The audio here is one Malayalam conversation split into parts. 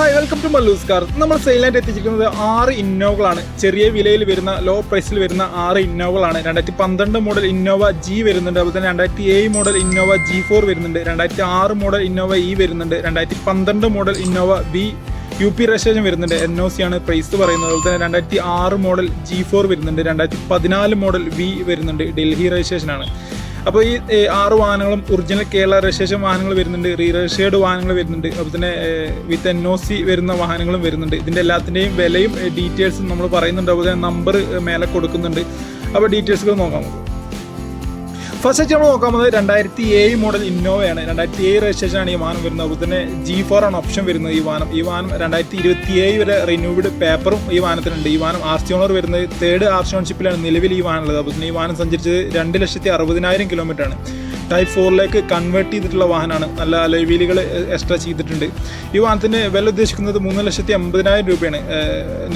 Hi welcome to Mallus car നമ്മൾ സെയിലായിട്ട് എത്തിച്ചിരിക്കുന്നത് ആറ് ഇന്നോവകളാണ് ചെറിയ വിലയിൽ വരുന്ന ലോ പ്രൈസിൽ വരുന്ന ആറ് ഇന്നോവകളാണ് രണ്ടായിരത്തി പന്ത്രണ്ട് മോഡൽ ഇന്നോവ ജി വരുന്നുണ്ട്. അതുപോലെ തന്നെ രണ്ടായിരത്തി ഏഴ് മോഡൽ ഇന്നോവ ജി ഫോർ വരുന്നുണ്ട്. രണ്ടായിരത്തി ആറ് മോഡൽ ഇന്നോവ ഇ വരുന്നുണ്ട്. രണ്ടായിരത്തി പന്ത്രണ്ട് model Innova B U P registration വരുന്നുണ്ട്. എൻ ഒ സി ആണ് പ്രൈസ് പറയുന്നത്. അതുപോലെ തന്നെ രണ്ടായിരത്തി ആറ് മോഡൽ ജി ഫോർ വരുന്നുണ്ട്. രണ്ടായിരത്തി പതിനാല് മോഡൽ വി വരുന്നുണ്ട്. ഡൽഹി രജിസ്ട്രേഷൻ ആണ്. അപ്പോൾ ഈ ആറ് വാഹനങ്ങളും ഒറിജിനൽ കേരള രജിസ്ട്രേഷൻ വാഹനങ്ങൾ വരുന്നുണ്ട് റീ രജിസ്റ്റേർഡ് വാഹനങ്ങൾ വരുന്നുണ്ട് അതുപോലെ തന്നെ വിത്ത് എൻ ഒ സി വരുന്ന വാഹനങ്ങളും വരുന്നുണ്ട്. ഇതിന്റെ എല്ലാത്തിന്റെയും വിലയും ഡീറ്റെയിൽസും നമ്മൾ പറയുന്നുണ്ട് അതുപോലെ തന്നെ നമ്പർ മേലെ കൊടുക്കുന്നുണ്ട്. അപ്പോൾ ഡീറ്റെയിൽസുകൾ നോക്കാം ഫസ്റ്റ് ആയിട്ട് നമ്മൾ നോക്കാൻ പോകുന്നത് രണ്ടായിരത്തി ഏഴ് മോഡൽ ഇന്നോവയാണ് രണ്ടായിരത്തി ഏഴ് രജിസ്ട്രേഷൻ ആണ് ഈ വാഹനം വരുന്നത്. അതുപോലെ തന്നെ ജി ഫോർ ആണ് ഓപ്ഷൻ വരുന്നത് ഈ വാഹനം. ഈ വാഹനം രണ്ടായിരത്തി ഇരുപത്തി ഏഴ് വരെ റിന്യൂവിഡ് പേപ്പറും ഈ വാഹനത്തിനുണ്ട്. ഈ വാഹനം ആർ സി ഓണർ വരുന്നത് തേർഡ് ആർ സി ഓൺഷിപ്പിലാണ് നിലവിൽ ഈ വാഹനം ഉള്ളത്. അതുപോലെ തന്നെ ഈ വാഹനം സഞ്ചരിച്ചത് രണ്ട് ലക്ഷത്തി അറുപതിനായിരം കിലോമീറ്റർ ആണ്. ടൈപ്പ് ഫോറിലേക്ക് കൺവേർട്ട് ചെയ്തിട്ടുള്ള വാഹനമാണ്. നല്ല അലൈവീലുകൾ എക്സ്ട്രാ ചെയ്തിട്ടുണ്ട്. ഈ വാഹനത്തിന് വില ഉദ്ദേശിക്കുന്നത് മൂന്ന് ലക്ഷത്തി അമ്പതിനായിരം രൂപയാണ്.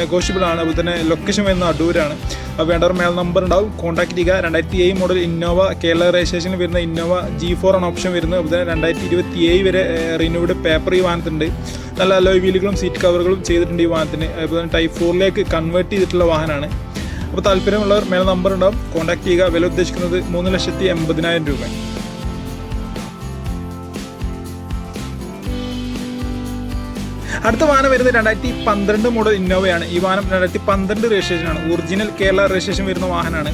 നെഗോഷ്യബിൾ ആണ്. അതുപോലെ തന്നെ ലൊക്കേഷൻ വരുന്ന അടൂരാണ്. അപ്പോൾ വേണ്ടവർ മേൽ നമ്പർ ഉണ്ടാവും. കോൺടാക്ട് ചെയ്യുക. രണ്ടായിരത്തി ഏഴ് മോഡൽ ഇന്നോവ കേരള രജിസ്ട്രേഷനിൽ വരുന്ന ഇന്നോവ ജി ഫോർ ആണ് ഓപ്ഷൻ വരുന്നത്. അതുപോലെ തന്നെ രണ്ടായിരത്തി ഇരുപത്തി ഏഴ് വരെ റിന്യൂഡ് പേപ്പർ ഈ വാഹനത്തിനുണ്ട്. നല്ല അലോയ് വീലുകളും സീറ്റ് കവറുകളും ചെയ്തിട്ടുണ്ട് ഈ വാഹനത്തിന്. അതുപോലെ തന്നെ ടൈപ്പ് ഫോറിലേക്ക് കൺവേർട്ട് ചെയ്തിട്ടുള്ള വാഹനമാണ്. അപ്പോൾ താല്പര്യമുള്ളവർ മേലെ നമ്പർ ഉണ്ടാവും. കോൺടാക്ട് ചെയ്യുക. വില ഉദ്ദേശിക്കുന്നത് മൂന്ന് ലക്ഷത്തി എൺപതിനായിരം രൂപ അടുത്ത വാഹനം വരുന്നത് രണ്ടായിരത്തി പന്ത്രണ്ട് മോഡൽ ഇന്നോവയാണ് ഈ വാഹനം രണ്ടായിരത്തി പന്ത്രണ്ട് രജിസ്ട്രേഷൻ ആണ്. ഒറിജിനൽ കേരള രജിസ്ട്രേഷൻ വരുന്ന വാഹനമാണ്.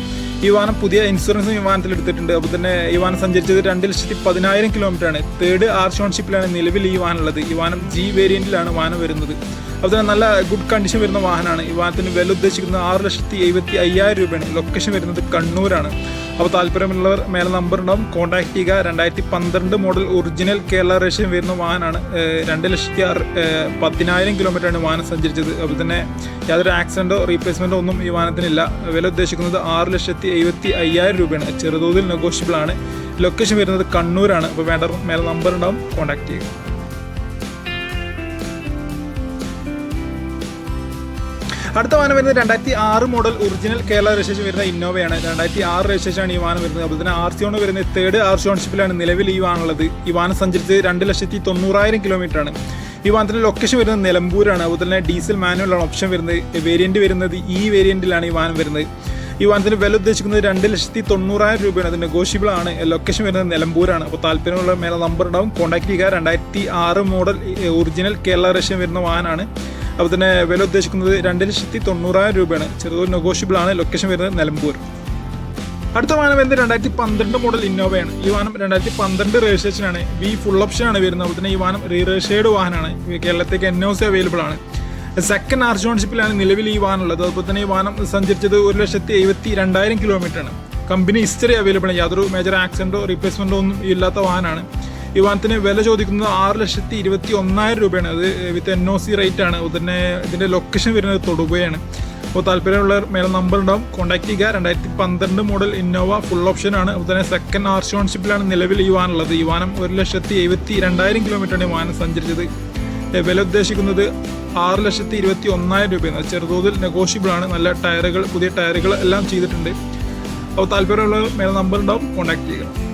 ഈ വാഹനം പുതിയ ഇൻഷുറൻസും ഈ വാഹനത്തിൽ എടുത്തിട്ടുണ്ട്. അപ്പോൾ തന്നെ ഈ വാഹനം സഞ്ചരിച്ചത് രണ്ട് ലക്ഷത്തി പതിനായിരം കിലോമീറ്റർ ആണ് തേർഡ് ആർഷോൺഷിപ്പിലാണ് നിലവിൽ ഈ വാഹനം ഉള്ളത്. ഈ വാഹനം ജി വേരിയന്റിലാണ് വാഹനം വരുന്നത്. തന്നെ നല്ല ഗുഡ് കണ്ടീഷൻ വരുന്ന വാഹനമാണ്. ഈ വാഹനത്തിന് വില ഉദ്ദേശിക്കുന്നത് ആറ് ലക്ഷത്തി എഴുപത്തി അയ്യായിരം രൂപയാണ്. ലൊക്കേഷൻ വരുന്നത് കണ്ണൂരാണ്. അപ്പോൾ താല്പര്യമുള്ളവർ മേലെ നമ്പർ ഉണ്ടാവും. കോൺടാക്ട് ചെയ്യുക. രണ്ടായിരത്തി പന്ത്രണ്ട് മോഡൽ ഒറിജിനൽ കേരള റേഷൻ വരുന്ന വാഹനമാണ്. രണ്ട് ലക്ഷത്തി ആറ് പതിനായിരം കിലോമീറ്ററാണ് വാഹനം സഞ്ചരിച്ചത്. അപ്പോൾ തന്നെ യാതൊരു ആക്സിഡന്റോ റീപ്ലേസ്മെന്റോ ഒന്നും ഈ വാഹനത്തിനില്ല. വില ഉദ്ദേശിക്കുന്നത് ആറ് ലക്ഷത്തി എഴുപത്തി അയ്യായിരം രൂപയാണ്. ചെറുതോതിൽ നെഗോഷ്യബിൾ ആണ്. ലൊക്കേഷൻ വരുന്നത് കണ്ണൂരാണ്. അപ്പോൾ വേണ്ട മേലെ നമ്പർ ഉണ്ടാവും. കോൺടാക്ട് ചെയ്യുക. അടുത്ത വാഹനം വരുന്നത് രണ്ടായിരത്തി ആറ് മോഡൽ ഒറിജിനൽ കേരള രജിസ്ട്രേഷൻ വരുന്ന ഇന്നോവയാണ്. രണ്ടായിരത്തി ആറ് രജിസ്ട്രേഷൻ ആണ് ഈ വാഹനം വരുന്നത്. അതുപോലെ തന്നെ ആർ സി ഓണ് വരുന്നത് തേർഡ് ആർ സി ഓൺഷിപ്പിലാണ് നിലവിൽ ഈ വാഹനം ഉള്ളത്. ഈ വാഹനം സഞ്ചരിച്ച് രണ്ട് ലക്ഷത്തി തൊണ്ണൂറായിരം കിലോമീറ്ററാണ് ഈ വാഹനത്തിന്റെ ലൊക്കേഷൻ വരുന്നത് നിലമ്പൂരാണ്. അതുപോലെ തന്നെ ഡീസൽ മാനുവലാണ് ഓപ്ഷൻ വരുന്നത്. വേരിയന്റ് വരുന്നത് ഈ വേരിയന്റിലാണ് ഈ വാഹനം വരുന്നത്. ഈ വാഹനത്തിന് വില ഉദ്ദേശിക്കുന്നത് രണ്ട് ലക്ഷത്തി തൊണ്ണൂറായിരം രൂപയാണ്. അത് നെഗോഷ്യബിൾ ആണ്. ലൊക്കേഷൻ വരുന്നത് നിലമ്പൂരാണ്. അപ്പോൾ താല്പര്യമുള്ള മേലെ നമ്പർ ഉണ്ടാവും. കോൺടാക്ട് ചെയ്യുക. രണ്ടായിരത്തി ആറ് മോഡൽ ഒറിജിനൽ കേരള റഷ്യൻ വരുന്ന വാഹനമാണ്. അപ്പോൾ തന്നെ വില ഉദ്ദേശിക്കുന്നത് രണ്ട് ലക്ഷത്തി തൊണ്ണൂറായിരം രൂപയാണ്. ചെറുതൊരു നെഗോഷ്യബിൾ ആണ്. ലൊക്കേഷൻ വരുന്നത് നിലമ്പൂർ. അടുത്ത വാഹനം വരുന്നത് രണ്ടായിരത്തി പന്ത്രണ്ട് മോഡൽ ഇന്നോവയാണ് ഈ വാഹനം രണ്ടായിരത്തി പന്ത്രണ്ട് രജിസ്ട്രേഷൻ ആണ്. വി ഫുൾ ഓപ്ഷൻ ആണ് വരുന്നത്. അതുപോലെ തന്നെ ഈ വാഹനം റീ രജിസ്റ്റേർഡ് വാഹനമാണ് കേരളത്തേക്ക് എൻ ഒ സി അവൈലബിൾ ആണ്. സെക്കൻഡ് ആർജോൺഷിപ്പിലാണ് നിലവിൽ ഈ വാഹനം ഉള്ളത്. അതുപോലെ തന്നെ ഈ വാഹനം സഞ്ചരിച്ചത് ഒരു ലക്ഷത്തി എഴുപത്തി രണ്ടായിരം കിലോമീറ്റർ ആണ്. കമ്പനി ഹിസ്റ്ററി അവൈലബിൾ ആണ്. യാതൊരു മേജർ ആക്സിഡന്റോ റീപ്ലേസ്മെന്റോ ഒന്നും ഇല്ലാത്ത വാഹനമാണ്. ഈ വില ചോദിക്കുന്നത് ആറ് ലക്ഷത്തി ഇരുപത്തി ഒന്നായിരം രൂപയാണ്. അത് with N O C rate ആണ്. തന്നെ ഇതിന്റെ ലൊക്കേഷൻ വരുന്നത് തൊടുകയാണ് അപ്പോൾ താല്പര്യമുള്ളവർ മേലെ നമ്പർ ഉണ്ടാവും. കോൺടാക്ട് ചെയ്യുക. രണ്ടായിരത്തി പന്ത്രണ്ട് മോഡൽ ഇന്നോവ ഫുൾ ഓപ്ഷൻ ആണ്. അതുപോലെ തന്നെ സെക്കൻഡ് ആർഷോൺഷിപ്പിലാണ് നിലവിൽ ഈ വാഹനം ഉള്ളത്. ഈ വാഹനം ഒരു ലക്ഷത്തി എഴുപത്തി രണ്ടായിരം കിലോമീറ്ററാണ് ഈ വാഹനം സഞ്ചരിച്ചത്. വില ഉദ്ദേശിക്കുന്നത് ആറ് ലക്ഷത്തി ഇരുപത്തി ഒന്നായിരം രൂപയാണ്. ചെറുതോതിൽ നെഗോഷ്യബിൾ ആണ്. നല്ല ടയറുകൾ പുതിയ ടയറുകൾ എല്ലാം ചെയ്തിട്ടുണ്ട്. അപ്പോൾ താല്പര്യമുള്ളവർ മേലെ നമ്പർ ഉണ്ടാവും. കോൺടാക്ട് ചെയ്യുക.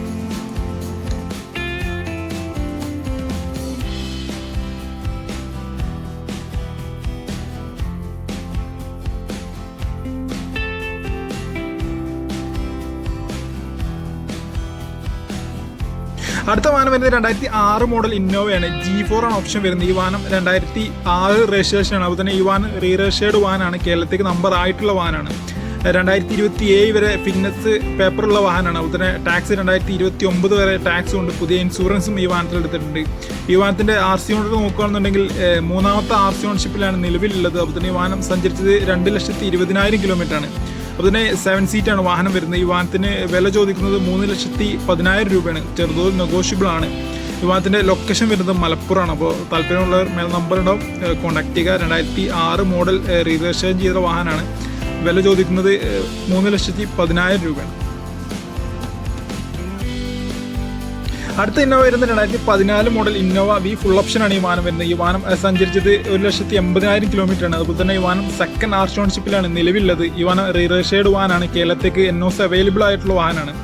അടുത്ത വാഹനം വരുന്നത് രണ്ടായിരത്തി ആറ് മോഡൽ ഇന്നോവയാണ്. ജി ഫോർ ആണ് ഓപ്ഷൻ വരുന്നത്. ഈ വാഹനം രണ്ടായിരത്തി ആറ് രജിസ്ട്രേഷൻ ആണ്. അതുപോലെ തന്നെ ഈ വാഹനം റീ രജിസ്റ്റേർഡ് വാഹനമാണ്. കേരളത്തേക്ക് നമ്പർ ആയിട്ടുള്ള വാഹനമാണ്. രണ്ടായിരത്തി ഇരുപത്തി ഏഴ് വരെ ഫിറ്റ്നസ് പേപ്പറുള്ള വാഹനമാണ്. അതുപോലെ തന്നെ ടാക്സ് രണ്ടായിരത്തി ഇരുപത്തി ഒമ്പത് വരെ ടാക്സ് ഉണ്ട്. പുതിയ ഇൻഷുറൻസും ഈ വാഹനത്തിൽ എടുത്തിട്ടുണ്ട്. ഈ വാഹനത്തിന്റെ ആർ സി ഓണർ നോക്കുകയാണെന്നുണ്ടെങ്കിൽ മൂന്നാമത്തെ ആർ സി ഓൺഷിപ്പിലാണ് നിലവിലുള്ളത്. അതുപോലെ തന്നെ ഈ വാഹനം സഞ്ചരിച്ചത് രണ്ട് ലക്ഷത്തി ഇരുപതിനായിരം കിലോമീറ്റർ ആണ്. അപ്പോൾ തന്നെ സെവൻ സീറ്റ് ആണ് വാഹനം വരുന്നത്. ഈ വാഹനത്തിന് വില ചോദിക്കുന്നത് മൂന്ന് ലക്ഷത്തി പതിനായിരം രൂപയാണ്. ചെറുതോതിൽ നെഗോഷ്യബിൾ ആണ്. ഈ ലൊക്കേഷൻ വരുന്നത് മലപ്പുറമാണ്. അപ്പോൾ താല്പര്യമുള്ളവർ മേൽ നമ്പർ ഉണ്ടാവും കോൺടാക്ട് ചെയ്യുക. രണ്ടായിരത്തി ആറ് മോഡൽ രജിസ്ട്രേഷൻ ചെയ്ത വാഹനമാണ്. വില ചോദിക്കുന്നത് മൂന്ന് ലക്ഷത്തി പതിനായിരം രൂപയാണ്. അടുത്ത ഇന്നോവ വരുന്നത് രണ്ടായിരത്തി പതിനാല് model Innova V full option ആണ് ഈ വാഹനം വരുന്നത്. ഈ വാഹനം സഞ്ചരിച്ചത് ഒരു ലക്ഷത്തി എൺപതിനായിരം കിലോമീറ്റർ ആണ്. അതുപോലെ തന്നെ ഈ വാഹനം സെക്കൻഡ് ആർഷോൺഷിപ്പിലാണ് നിലവിലുള്ളത്. ഈ വാഹനം റീറേഷേഡ് വാഹനമാണ്. കേരളത്തേക്ക് എൻ ഒ അവൈലബിൾ ആയിട്ടുള്ള വാഹനമാണ്.